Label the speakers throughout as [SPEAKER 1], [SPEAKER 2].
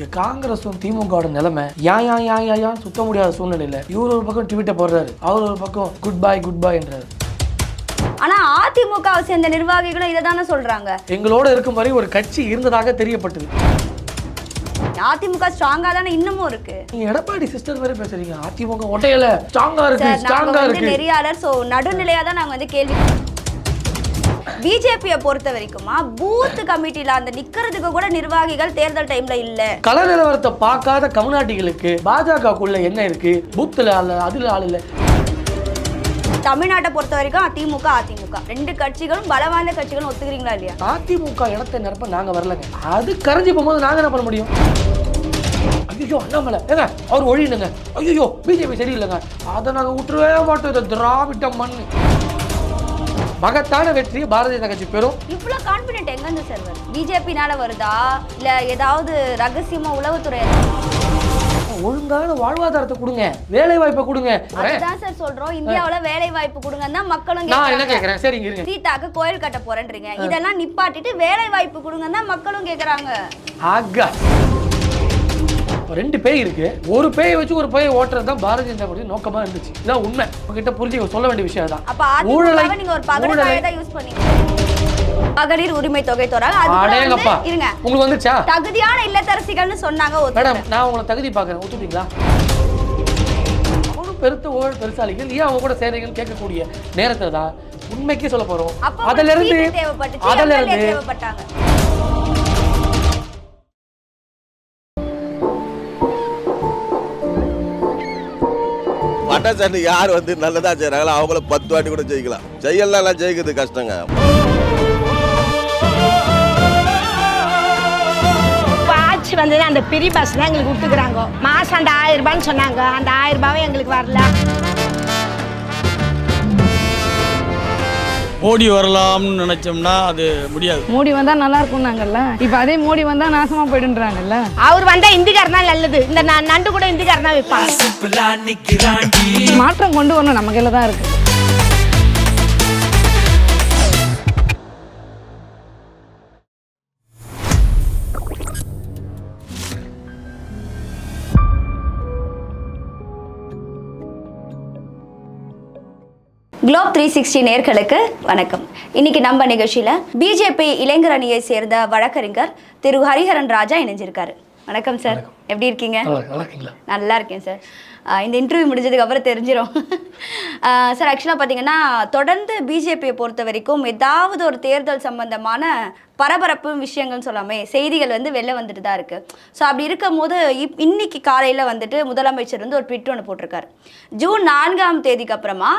[SPEAKER 1] இன்னைக்கு காங்கிரஸும் திமுகவோட நிலைமை யா யா யா யா யான்னு சுத்த முடியாத சூழ்நிலையில இவர் ஒரு பக்கம் ட்விட்டை போடுறாரு அவர் ஒரு பக்கம் குட் பை குட் பை என்றாரு.
[SPEAKER 2] ஆனா அதிமுகவை சேர்ந்த நிர்வாகிகளும் இதை தானே சொல்றாங்க.
[SPEAKER 1] எங்களோட இருக்கும் வரை ஒரு கட்சி இருந்ததாக தெரியப்பட்டது.
[SPEAKER 2] அதிமுக ஸ்ட்ராங்கா தானே இன்னமும் இருக்கு.
[SPEAKER 1] நீங்க எடப்பாடி சிஸ்டர் மாதிரி பேசுறீங்க. அதிமுக ஒட்டையில ஸ்ட்ராங்கா இருக்கு ஸ்ட்ராங்கா இருக்கு.
[SPEAKER 2] நெறியாளர் சோ நடுநிலையா தான் நாங்க வந்து கேள்வி பிஜேபியை பொறுத்த வரைக்குமா பூத் கமிட்டில அந்த நிக்கிறதுக்கு கூட நிர்வாகிகள் தேர்தல் டைம்ல இல்ல.
[SPEAKER 1] கள நிலவரத்தை பார்க்காத கம்யூனாட்டிகளுக்கு பாஜகக்குள்ள என்ன இருக்கு? பூத்துல ஆள் அதுல ஆள் இல்ல.
[SPEAKER 2] தமிழ்நாட்டை பொறுத்த வரைக்கும் திமுக அதிமுக. ரெண்டு கட்சிகளும் பலவாய்ந்த கட்சிகளும் ஒத்துக்கிறீங்களா இல்லையா?
[SPEAKER 1] அதிமுக இடத்தை நிரப்ப நாங்க வரலங்க. அது கரைஞ்சி போகும்போது நாங்க என்ன பண்ண முடியும்? ஐயோ அண்ணாமலை. ஏங்க அவர் ஒழியணுங்க ஐயோ பிஜேபி சரியில்லைங்க. அதை நாங்க விட்டுறவே மாட்டோம் இந்த திராவிட மண் மகத்தான வெற்றி பாரதிய கட்சி பெறும்.
[SPEAKER 2] இவ்வளோ கான்பிடென்ட் எங்கேருந்து சார் வருது? பிஜேபினால வருதா? இல்ல ஏதாவது ரகசியமா உளவுத்துறை
[SPEAKER 1] ஒழுங்கான வாழ்வாதாரத்தை கொடுங்க. வேலை வாய்ப்பை கொடுங்க.
[SPEAKER 2] அதுதான் சார் சொல்றோம். இந்தியாவுல வேலை வாய்ப்பு கொடுங்கன்னு தான் மக்களும்
[SPEAKER 1] நான் என்ன. கேட்கறேன் சரிங்க இருங்க.
[SPEAKER 2] சீதாக்கு கோயில் கட்ட போறேன்றீங்க. இதெல்லாம் நிப்பாட்டிட்டு வேலை வாய்ப்பு கொடுங்கன்னு தான் மக்களும் கேக்குறாங்க.
[SPEAKER 1] ஆகா. இப்ப ரெண்டு பேய் இருக்கு. ஒரு பேயை வச்சு ஒரு பேயை ஓட்டுறது தான் பாரதிய ஜனதா கட்சி நோக்கமா இருந்துச்சு. இதான் உண்மை. உங்ககிட்ட புரிஞ்சு சொல்ல வேண்டிய விஷயம் தான்
[SPEAKER 2] அப்ப பண்ணீங்க. மகளிர் உரிமை தொகை கூட
[SPEAKER 1] அடேங்கப்பா.
[SPEAKER 2] இருங்க.
[SPEAKER 1] உங்களுக்கு வந்துச்சா?
[SPEAKER 2] தகுதியான இல்லத்தரசிகள்னு சொன்னாங்க.
[SPEAKER 1] மேடம் நான் உங்களை தகுதி பார்க்குறேன். ஒத்துட்டீங்களா அவனும் பெருத்த ஊழல் பெருசாலிகள் ஏன் அவங்க கூட சேரீங்கன்னு கேட்கக்கூடிய நேரத்துல தான் உண்மைக்கே சொல்ல போறோம்.
[SPEAKER 2] அப்ப
[SPEAKER 1] அதுல இருந்து
[SPEAKER 2] உங்களுக்கு சீட்டு
[SPEAKER 3] யார் வந்து நல்லதா செய்கிறாங்களோ அவங்கள பத்து வாட்டி கூட ஜெயிக்கலாம். ஜெயலாம் ஜெயிக்கிறது கஷ்டங்க.
[SPEAKER 4] ஆட்சி வந்தது அந்த பிரி பஸ் தான் எங்களுக்கு விட்டுக்கிறாங்க மாதம் அந்த ஆயிரம் ரூபான்னு சொன்னாங்க. அந்த ஆயிரம் ரூபாவும் எங்களுக்கு வரல.
[SPEAKER 5] மோடி வரலாம்னு நினைச்சோம்னா அது முடியாது.
[SPEAKER 6] மோடி வந்தா நல்லா இருக்கும்னாங்கல்ல இப்ப அதே மோடி வந்தா நாசமா போயிடுன்றாங்கல்ல.
[SPEAKER 4] அவர் வந்தால் இந்திக்காரன் தான் நல்லது. இந்த நண்டு கூட இந்திக்காரன் தான் வைப்பாங்க
[SPEAKER 6] மாற்றம் கொண்டு வரணும் நம்ம கையில தான் இருக்கு.
[SPEAKER 2] குளோப் த்ரீ சிக்ஸ்டி நேர்களுக்கு வணக்கம். இன்னைக்கு நம்ம நிகழ்ச்சியில பிஜேபி இளைஞர் அணியை சேர்ந்த வழக்கறிஞர் திரு ஹரிஹரன் ராஜா இணைஞ்சிருக்காரு. வணக்கம் சார். எப்படி இருக்கீங்க?
[SPEAKER 1] நல்லா
[SPEAKER 2] இருக்கேன் சார். இந்த இன்டர்வியூ முடிஞ்சதுக்கு அப்புறம் தெரிஞ்சிடும் சார் ஆக்சுவலாக பார்த்தீங்கன்னா தொடர்ந்து பிஜேபியை பொறுத்த வரைக்கும் ஏதாவது ஒரு தேர்தல் சம்பந்தமான பரபரப்பு விஷயங்கள்னு சொல்லாமே செய்திகள் வந்து வெளில வந்துட்டு தான் இருக்குது ஸோ அப்படி இருக்கும் போது இப் இன்னைக்கு காலையில் வந்துட்டு முதலமைச்சர் வந்து ஒரு ட்விட் ஒன்று போட்டிருக்காரு. ஜூன் நான்காம் தேதிக்கு அப்புறமா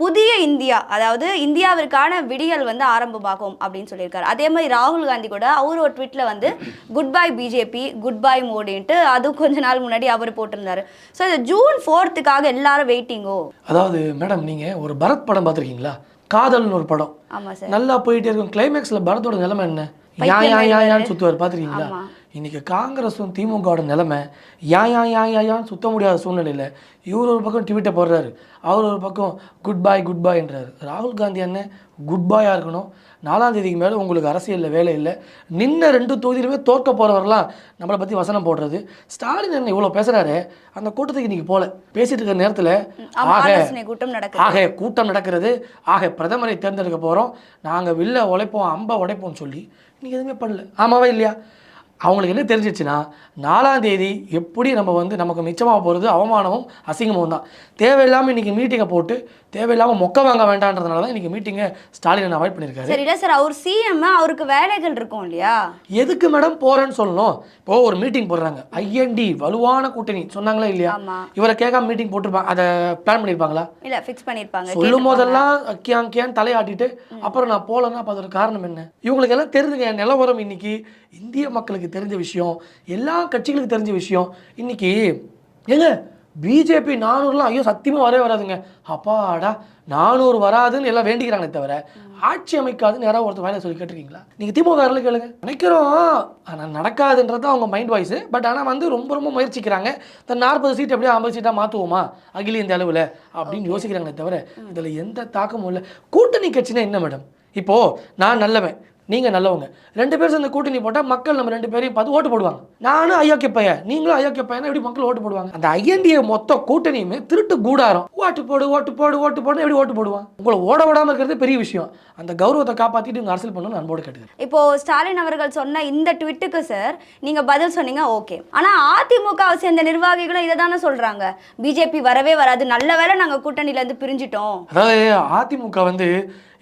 [SPEAKER 2] புதிய இந்தியா அதாவது இந்தியாவிற்கான விடியல் வந்து ஆரம்பமாகும் அப்படின்னு சொல்லியிருக்காரு. அதே மாதிரி ராகுல் காந்தி கூட அவர் ஒரு ட்விட்டில் வந்து good bye BJP good bye மோடின்ட்டு அது கொஞ்ச நாள் முன்னாடி அவர் போட்டிருந்தாரு. ஸோ இந்த ஜூன் ஃபோர்த்துக்காக எல்லாரும் வெயிட்டிங்கோ
[SPEAKER 1] அதாவது மேடம் நீங்க ஒரு பரத் படம் பார்த்திருக்கீங்களா? காதல்னு ஒரு படம். நல்லா போயிட்டே இருக்கும். கிளைமேக்ஸ்ல பரத்தோட நிலைமை என்ன? யா யா யா. யான்னு சுத்துவார் பாத்திருக்கீங்களா
[SPEAKER 2] ஆமா.
[SPEAKER 1] இன்னைக்கு காங்கிரஸும் திமுகவோட நிலைமை யா யா யா யா யான்னு சுத்த முடியாத சூழ்நிலையில இவர் ஒரு பக்கம் ட்விட்டை போடுறாரு அவர் ஒரு பக்கம் குட் பை குட் பைன்றாரு ராகுல் காந்தி அண்ணன் குட் பாயா இருக்கணும் நாலாம் தேதிக்கு மேலே உங்களுக்கு அரசியலில் வேலை இல்லை. நின்ன ரெண்டு தொகுதியிலுமே தோற்க போகிறவரெல்லாம் நம்மளை பற்றி வசனம் போடுறது. ஸ்டாலின் அண்ணன் இவ்வளோ பேசுகிறாரு அந்த கூட்டத்துக்கு இன்னைக்கு போல. பேசிட்டு இருக்கிற நேரத்தில் ஆக
[SPEAKER 2] கூட்டம் நடக்குது.
[SPEAKER 1] ஆக கூட்டம் நடக்கிறது. ஆக பிரதமரை தேர்ந்தெடுக்க போகிறோம் நாங்கள் வில்ல உழைப்போம் அம்பை உடைப்போம்னு சொல்லி இன்னைக்கு எதுவுமே பண்ணல. ஆமாவா இல்லையா? அவங்களுக்கு என்ன தெரிஞ்சிச்சுன்னா நாலாம் தேதி எப்படி நம்ம வந்து நமக்கு மிச்சமாக போகிறது அவமானமும் அசிங்கமும் தான். தேவையில்லாமல் இன்னைக்கு மீட்டிங்கை போட்டு தேவையில்லாமல் மொக்க வாங்க வேண்டான்றதுனால தான் இன்னைக்கு மீட்டிங்கை ஸ்டாலின் அவாய்ட் பண்ணியிருக்காரு.
[SPEAKER 2] சரி இல்லை சார் அவர் சிஎம் அவருக்கு வேலைகள் இருக்கும் இல்லையா?
[SPEAKER 1] எதுக்கு மேடம் போறேன்னு சொல்லணும்? இப்போ ஒரு மீட்டிங் போடுறாங்க. ஐஎன்டி வலுவான கூட்டணி சொன்னாங்களா இல்லையா. இவரை கேட்காம மீட்டிங் போட்டிருப்பாங்க அதை பிளான் பண்ணியிருப்பாங்களா?
[SPEAKER 2] இல்லை ஃபிக்ஸ் பண்ணியிருப்பாங்க.
[SPEAKER 1] சொல்லும். போதெல்லாம் கியான் கியான் தலையாட்டிட்டு அப்புறம் நான் போகலன்னா அப்போ அதோட காரணம் என்ன? இவங்களுக்கு எல்லாம் தெரிஞ்சுங்க நிலவரம் இன்னைக்கு இந்திய மக்களுக்கு தெரிஞ்ச விஷயம் எல்லா கட்சிகளுக்கு தெரிஞ்ச விஷயம் இன்னைக்கு ஏங்க பிஜேபி நானூறுலாம் ஐயோ சத்தியமாக வரவே வராதுங்க. அப்பாடா நானூறு வராதுன்னு எல்லாம் வேண்டிக்கிறாங்களே தவிர ஆட்சி அமைக்காதுன்னு யாராவது ஒருத்தர் வேலை சொல்லி கேட்டிருக்கீங்களா? நீங்கள் திமுக வரல கேளுங்க. நினைக்கிறோம். ஆனால் நடக்காதுன்றது அவங்க மைண்ட் வாய்ஸ் பட் ஆனால் வந்து ரொம்ப ரொம்ப முயற்சிக்கிறாங்க. இந்த நாற்பது சீட் எப்படியோ ஐம்பது சீட்டாக மாற்றுவோமா அகில இந்த அளவில் அப்படின்னு யோசிக்கிறாங்களே தவிர இதில் எந்த தாக்கமும் இல்லை. கூட்டணி கட்சினா என்ன மேடம் இப்போ நான் நல்லவன். நீங்க நல்லவங்க. ரெண்டு பேரும் சேர்ந்து கூட்டணி போட்டா மக்கள் நம்ம ரெண்டு பேரையும் பார்த்து ஓட்டு போடுவாங்க. நானும் அயோக்கிய பையன். நீங்களும் அயோக்கிய பையன் எப்படி மக்கள் ஓட்டு போடுவாங்க? அந்த ஐஎன்டிஏ மொத்த கூட்டணியுமே திருட்டு கூடாரம். ஓட்டு போடு ஓட்டு போடு ஓட்டு போடு எப்படி ஓட்டு போடுவான்? உங்களை ஓட விடாம இருக்கிறது பெரிய விஷயம். அந்த கௌரவத்தை காப்பாத்திட்டு இவங்க அரசியல் பண்ணணும்னு அன்போடு கேட்டுக்கிறேன்.
[SPEAKER 2] இப்போ ஸ்டாலின் அவர்கள் சொன்ன இந்த ட்விட்டுக்கு சார் நீங்க பதில் சொன்னீங்க ஓகே ஆனா அதிமுகவை சேர்ந்த நிர்வாகிகளும் இதை தானே சொல்றாங்க. பிஜேபி வரவே வராது. நல்ல வேளை நாங்க கூட்டணியில இருந்து பிரிஞ்சிட்டோம்.
[SPEAKER 1] அதாவது அதிமுக வந்து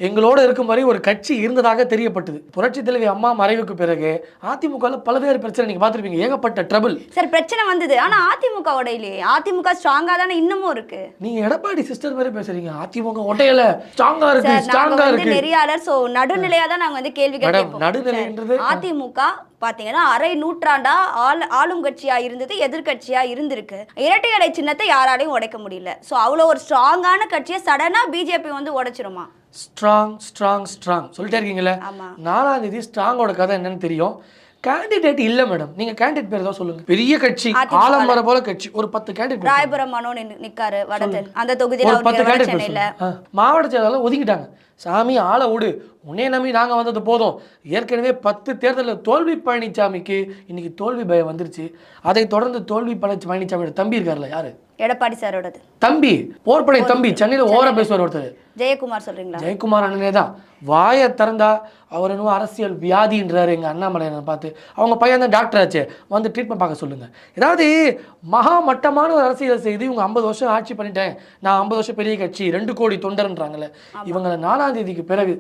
[SPEAKER 1] எங்களோட இருக்கும் வரை ஒரு கட்சி இருந்ததாக தெரியப்பட்டது. புரட்சி தலைவி அம்மா மறைவுக்கு பிறகு அதிமுகவில் பல்வேறு பிரச்சனை நீங்க பார்த்திருப்பீங்க. ஏகப்பட்ட ட்ரபிள்
[SPEAKER 2] சார் பிரச்சனை வந்தது. ஆனா அதிமுகவோட இல்லையே அதிமுக ஸ்ட்ராங்கா தானே இன்னமும் இருக்கு.
[SPEAKER 1] நீங்க எடப்பாடி சிஸ்டர் மாதிரி பேசுறீங்க. அதிமுக ஒட்டையில ஸ்ட்ராங்கா இருக்கு
[SPEAKER 2] சார் நாங்க
[SPEAKER 1] ஸ்ட்ராங்கா
[SPEAKER 2] வந்து
[SPEAKER 1] இருக்கு.
[SPEAKER 2] நெறியாளர். சோ நடுநிலையா தான் நாங்க வந்து
[SPEAKER 1] மேடம்,
[SPEAKER 2] கேட்போம்
[SPEAKER 1] நடுநிலைன்றது-
[SPEAKER 2] அதிமுக பாத்தீங்கன்னா அரை நூற்றாண்டா ஆள் ஆளும் கட்சியா இருந்தது எதிர்க்கட்சியா இருந்திருக்கு. இரட்டை இலை சின்னத்தை யாராலையும் உடைக்க முடியல. சோ அவ்வளோ ஒரு ஸ்ட்ராங்கான கட்சியை சடனா பிஜேபி வந்து உடைச்சிருமா?
[SPEAKER 1] ஸ்ட்ராங் ஸ்ட்ராங் ஸ்ட்ராங் சொல்லிட்டே இருக்கீங்களே. நாலாம் தேதி ஸ்ட்ராங்கோட கதை என்னன்னு தெரியும். கேண்டிடேட் இல்ல மேடம் நீங்க கேண்டிடேட் பேர் தான் சொல்லுங்க. பெரிய கட்சி. ஆலமரம் போல கட்சி. ஒரு பத்து கேண்டிடேட்
[SPEAKER 2] ராயபுரம் மனோ நிக்காரு வடதன் அந்த தொகுதியில
[SPEAKER 1] ஒரு பத்து கேண்டிடேட் மாவட்ட செயலாளர் ஒதுக்கிட்டாங்க. சாமி ஆளை விடு. உன்னைய நம்பி நாங்கள் வந்தது போதும். ஏற்கனவே பத்து தேர்தலில் தோல்வி பழனிசாமிக்கு இன்னைக்கு தோல்வி பயம் வந்துருச்சு. அதை தொடர்ந்து தோல்வி பழனி பழனிசாமியோட தம்பி இருக்கார்ல யாரு?
[SPEAKER 2] எடப்பாடி சாரோடது.
[SPEAKER 1] தம்பி போர்படை தம்பி சென்னையில் ஓர பேசுவார் ஒருத்தர்.
[SPEAKER 2] ஜெயக்குமார் சொல்றீங்களா?
[SPEAKER 1] ஜெயக்குமார் அண்ணனே தான். வாயை திறந்தா அவர் இன்னும் அரசியல் வியாதின்றாரு எங்கள் அண்ணாமலையனை பார்த்து. அவங்க பையன் தான் டாக்டர் ஆச்சே. வந்து ட்ரீட்மெண்ட் பார்க்க சொல்லுங்க. ஏதாவது மகா மட்டமான ஒரு அரசியல் செய்து இவங்க ஐம்பது வருஷம் ஆட்சி பண்ணிட்டேன். நான் ஐம்பது வருஷம் பெரிய கட்சி ரெண்டு கோடி தொண்டர்ன்றாங்களே இவங்களை நாலாம் தேதிக்கு பிறகு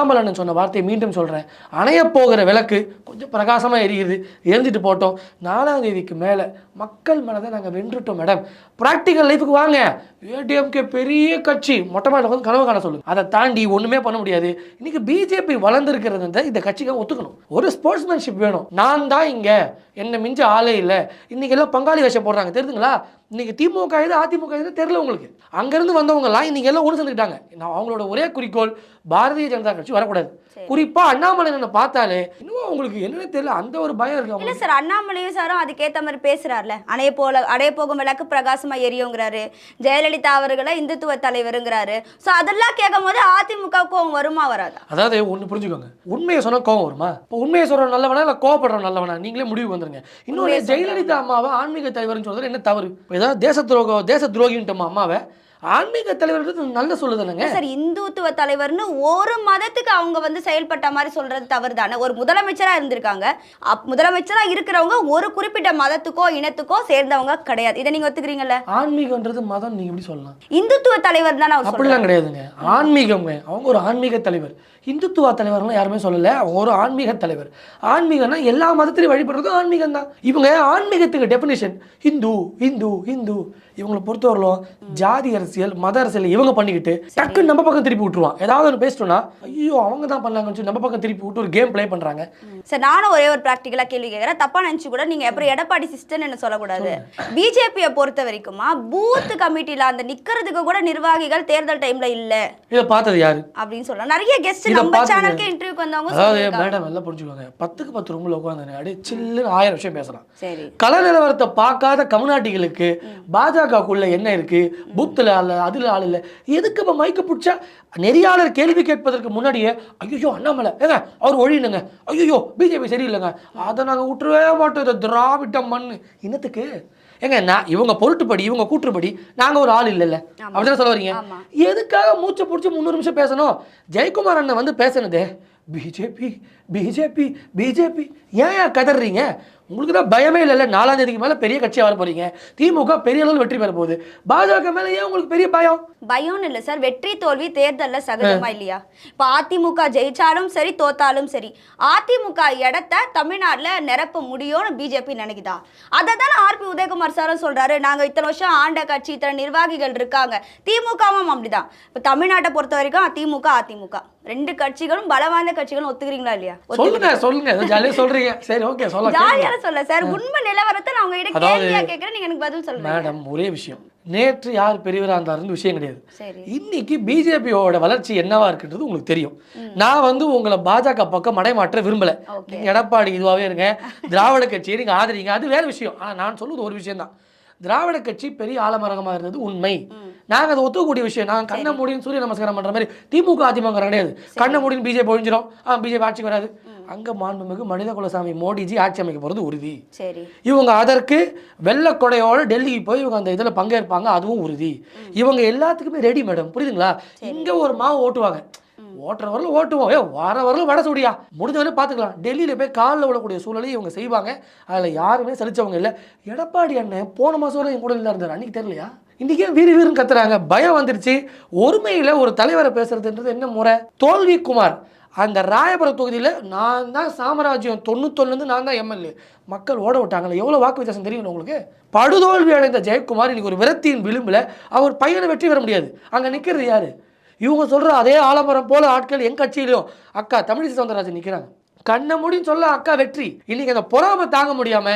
[SPEAKER 1] அண்ணாமலைன்னு சொன்ன வார்த்தையை மீண்டும் சொல்கிறேன் அணைய போகிற விளக்கு கொஞ்சம் பிரகாசமாக எரியுது எரிஞ்சிட்டு போட்டோம். நாலாம் தேதிக்கு மேலே மக்கள் மனதை நாங்கள் வென்றுட்டோம் மேடம் ப்ராக்டிக்கல் லைஃபுக்கு வாங்க. ஏடிஎம்கே பெரிய கட்சி. மொட்டை மாடியில் வந்து கனவு காண சொல்லுங்க. அதை தாண்டி ஒன்றுமே பண்ண முடியாது. இன்னைக்கு பிஜேபி வளர்ந்துருக்கிறது இந்த கட்சிக்காக ஒத்துக்கணும். ஒரு ஸ்போர்ட்ஸ்மேன்ஷிப் வேணும். நான் தான் இங்கே. என்னை மிஞ்ச ஆளே இல்லை. இன்னைக்கு எல்லாம் பங்காளி வேஷம் போடுறாங்க. தெரியுதுங்களா? இன்றைக்கி திமுக எது அதிமுக இது தெரில உங்களுக்கு. அங்கேருந்து வந்தவங்கலாம் இன்றைக்கி எல்லாம் ஒன்று சேர்ந்துக்கிட்டாங்க. நான் அவங்களோட ஒரே குறிக்கோள் பாரதிய ஜனதா கட்சி வரக்கூடாது. குறிப்பா அண்ணாமலை என்ன பார்த்தாலே இன்னும் உங்களுக்கு என்னன்னு தெரியல அந்த ஒரு பயம் இருக்கு
[SPEAKER 2] இல்ல. சார் அண்ணாமலையும் சாரும் அதுக்கேத்த மாதிரி பேசுறாருல. அணைய போல அடைய போகும் விளக்கு பிரகாசமா எரியுங்கிறாரு. ஜெயலலிதா அவர்களை இந்துத்துவ தலைவருங்கிறாரு. சோ அதெல்லாம் கேட்கும் போது அதிமுக கோவம் வருமா வராதா?
[SPEAKER 1] அதாவது ஒன்று புரிஞ்சுக்கோங்க. உண்மையை சொன்னா கோவம் வருமா? இப்போ உண்மையை சொல்ற நல்லவனா இல்லை கோவப்படுற நல்லவனா? நீங்களே முடிவு வந்துருங்க. இன்னொன்று ஜெயலலிதா அம்மாவை ஆன்மீக தலைவர்னு சொல்றது என்ன தவறு? ஏதாவது தேச துரோகம் தேச துரோகின்ட்டோமா அம்மாவை ஆன்மீக தலைவர்ன்றது நல்ல சொல்லுதானங்க
[SPEAKER 2] சார் இந்துத்துவ தலைவர்னு ஒரு மதத்துக்கு அவங்க வந்து செயல்பட்ட மாதிரி சொல்றது தவறு தானே. ஒரு முதலமைச்சரா இருந்திருக்காங்க. அப் முதலமைச்சரா இருக்கிறவங்க ஒரு குறிப்பிட்ட மதத்துக்கோ இனத்துக்கோ சேர்ந்தவங்க கிடையாது. இதை நீங்க ஒத்துக்கிறீங்கல்ல?
[SPEAKER 1] ஆன்மீகன்றது மதம் நீங்க எப்படி சொல்லலாம்?
[SPEAKER 2] இந்துத்துவ தலைவர் தானே
[SPEAKER 1] அப்படிலாம் கிடையாதுங்க. ஆன்மீகங்க அவங்க ஒரு ஆன்மீக தலைவர். இந்துத்துவ தலைவர்லாம் யாருமே சொல்லல. அவங்க ஒரு ஆன்மீக தலைவர். ஆன்மீகம்னா எல்லா மதத்திலையும் வழிபடுறதும் ஆன்மீகம் தான். இவங்க ஆன்மீகத்துக்கு டெஃபினேஷன் இந்து இந்து இந்து இவங்களை பொறுத்தவரையிலும் ஜாதி அரசியல் மத அரசியல் இவங்க பண்ணிக்கிட்டு டக்குன்னு நம்ம பக்கம் திருப்பி விட்டுருவான். ஏதாவது ஒன்று பேசிட்டோம்னா ஐயோ அவங்க தான் பண்ணாங்கன்னு சொல்லி நம்ம பக்கம் திருப்பி விட்டு ஒரு கேம் ப்ளே பண்றாங்க.
[SPEAKER 2] சார் நானும் ஒரே ஒரு ப்ராக்டிக்கலா கேள்வி கேட்கறேன் தப்பா நினைச்சு கூட நீங்க அப்புறம் எடப்பாடி சிஸ்டர்னு என்ன சொல்லக்கூடாது. பிஜேபியை பொறுத்த வரைக்குமா பூத் கமிட்டில அந்த நிக்கிறதுக்கு கூட நிர்வாகிகள் தேர்தல் டைம்ல இல்ல.
[SPEAKER 1] இதை பார்த்தது யாரு?
[SPEAKER 2] அப்படின்னு சொல்லலாம். நிறைய கெஸ்ட்
[SPEAKER 1] இதை
[SPEAKER 2] நம்ம
[SPEAKER 1] பார்த்துங்க.
[SPEAKER 2] சேனலுக்கு இன்டர்வியூக்கு வந்தவங்க
[SPEAKER 1] அதாவது
[SPEAKER 2] சொல்லியிருக்காங்க.
[SPEAKER 1] மேடம் எல்லாம் புரிஞ்சுக்கோங்க. பத்துக்கு பத்து ரூமில் உட்காந்து அப்படியே சில்லுன்னு ஆயிரம் விஷயம் பேசலாம் கள நிலவரத்தை பார்க்காத கம்நாட்டிகளுக்கு பாஜகக்குள்ள என்ன இருக்கு? பூத்துல ஆள் அதுல ஆள் இல்லை. எதுக்கு இப்போ மைக்கு பிடிச்சா? நெறியாளர் கேள்வி கேட்பதற்கு முன்னாடியே ஐயோ அண்ணாமலை. ஏங்க அவர் ஒழினுங்க ஐயோ பிஜேபி சரியில்லைங்க. அதை நாங்கள் விட்டுறவே மாட்டோம். திராவிட மண் இன்னத்துக்கு ஏங்க நான் இவங்க பொருட்டுப்படி இவங்க கூற்றுப்படி நாங்கள் ஒரு ஆள் இல்லைல்ல. அப்படிதான் சொல்ல வரீங்க. எதுக்காக மூச்சை பிடிச்சி முந்நூறு நிமிஷம் பேசணும்? ஜெயக்குமார் அண்ணன் வந்து பேசுனதே பிஜேபி பிஜேபி பிஜேபி. ஏன் ஏன் கதறீங்க? உங்களுக்கு தான் பயமே இல்லைல்ல நாலாம் தேதிக்கு மேலே பெரிய கட்சியாக வர போறீங்க. திமுக பெரிய அளவில் வெற்றி பெற போகுது. பாஜக மேலே ஏன் உங்களுக்கு பெரிய பயம்?
[SPEAKER 2] பயம்னு இல்லை சார். வெற்றி தோல்வி தேர்தல்ல சகஜமா இல்லையா? இப்போ அதிமுக ஜெயிச்சாலும் சரி தோத்தாலும் சரி அதிமுக இடத்த தமிழ்நாட்டுல நிரப்ப முடியும்னு பிஜேபி நினைக்குதா? அதை தானே ஆர்பி உதயகுமார் சாரும் சொல்றாரு நாங்க இத்தனை வருஷம் ஆண்ட கட்சி இத்தனை நிர்வாகிகள் இருக்காங்க. திமுகவும் அப்படிதான். இப்போ தமிழ்நாட்டை பொறுத்த வரைக்கும் திமுக அதிமுக. ரெண்டு கட்சிகளும் பலவாய்ந்த கட்சிகளும் ஒத்துக்கிறீங்களா இல்லையா?
[SPEAKER 1] சொல்லுங்க சொல்லுங்க. ஏதோ ஜாலியாக சொல்றீங்க. சரி ஓகே சொல்ல
[SPEAKER 2] ஜாலியான சொல்ல சார். உண்மை நிலவரத்தை நான் உங்ககிட்ட கேள்வியா கேட்கறேன் நீங்க எனக்கு பதில் சொல்லுங்க.
[SPEAKER 1] மேடம் ஒரே விஷயம். நேற்று யார் பெரியவராக இருந்தாருன்னு விஷயம் கிடையாது. இன்னைக்கு பிஜேபியோட வளர்ச்சி என்னவா இருக்குன்றது உங்களுக்கு தெரியும். நான் வந்து உங்களை பாஜக பக்கம் மடைமாற்ற விரும்பல. எடப்பாடி இதுவாகவே இருங்க. திராவிட கட்சியை நீங்க ஆதரிங்க. அது வேற விஷயம். ஆனா நான் சொல்லுவது ஒரு விஷயம் தான் திராவிட கட்சி பெரிய ஆலமரகமாக இருந்தது உண்மை. நாங்கள் அதை ஒத்துக்கக்கூடிய விஷயம். நாங்கள் கண்ண மூடின்னு சூரிய நமஸ்காரம் பண்ணுற மாதிரி திமுக அதிமுக கிடையாது. கண்ண மூடின்னு பிஜேபி ஒழிஞ்சிரும். ஆ பிஜேபி ஆட்சிக்கு வராது. அங்கே மாண்புமிகு மனித குலசாமி மோடிஜி ஆட்சி அமைக்க போகிறது உறுதி.
[SPEAKER 2] சரி.
[SPEAKER 1] இவங்க அதற்கு வெள்ளக்கொடையோட டெல்லிக்கு போய் இவங்க அந்த இதில் பங்கேற்பாங்க அதுவும் உறுதி. இவங்க எல்லாத்துக்குமே ரெடி மேடம் புரியுதுங்களா? இங்கே ஒரு மாவு ஓட்டுவாங்க. ஓட்டுற வரல ஓட்டுவோம் ஏ வர வரல வட சூடியா. முடிஞ்ச வரை பார்த்துக்கலாம் டெல்லியில் போய் காலில் விடக்கூடிய சூழலையும் இவங்க செய்வாங்க. அதில் யாருமே சலிச்சவங்க இல்லை. எடப்பாடி அண்ணன் போன மாதம் வரை என் கூட இல்லை இருந்தார். அன்னைக்கு தெரியலையா? இன்றைக்கே வீறு வீருன்னு கத்துறாங்க. பயம் வந்துருச்சு. ஒருமையில் ஒரு தலைவரை பேசுறதுன்றது என்ன முறை? தோல்வி குமார் அந்த ராயபுரம் தொகுதியில் நான் தான் சாம்ராஜ்யம் தொண்ணூத்தொன்னுலேருந்து நான் தான் எம்எல்ஏ மக்கள் ஓட விட்டாங்களே எவ்வளோ வாக்கு வித்தியாசம் தெரியும் உங்களுக்கு? படுதோல்வி அடைந்த ஜெயக்குமார் இன்னைக்கு ஒரு விரக்தியின் விளிம்பில் அவர் பையனை வெற்றி பெற முடியாது. அங்கே நிற்கிறது யாரு? இவங்க சொல்கிற அதே ஆலமரம் போல ஆட்கள் என் கட்சியிலையும். அக்கா தமிழிசை சவுந்தரராஜன் நிற்கிறாங்க கண்ண முடின்னு சொல்ல அக்கா வெற்றி. இன்னைக்கு அந்த பொறாமை தாங்க முடியாம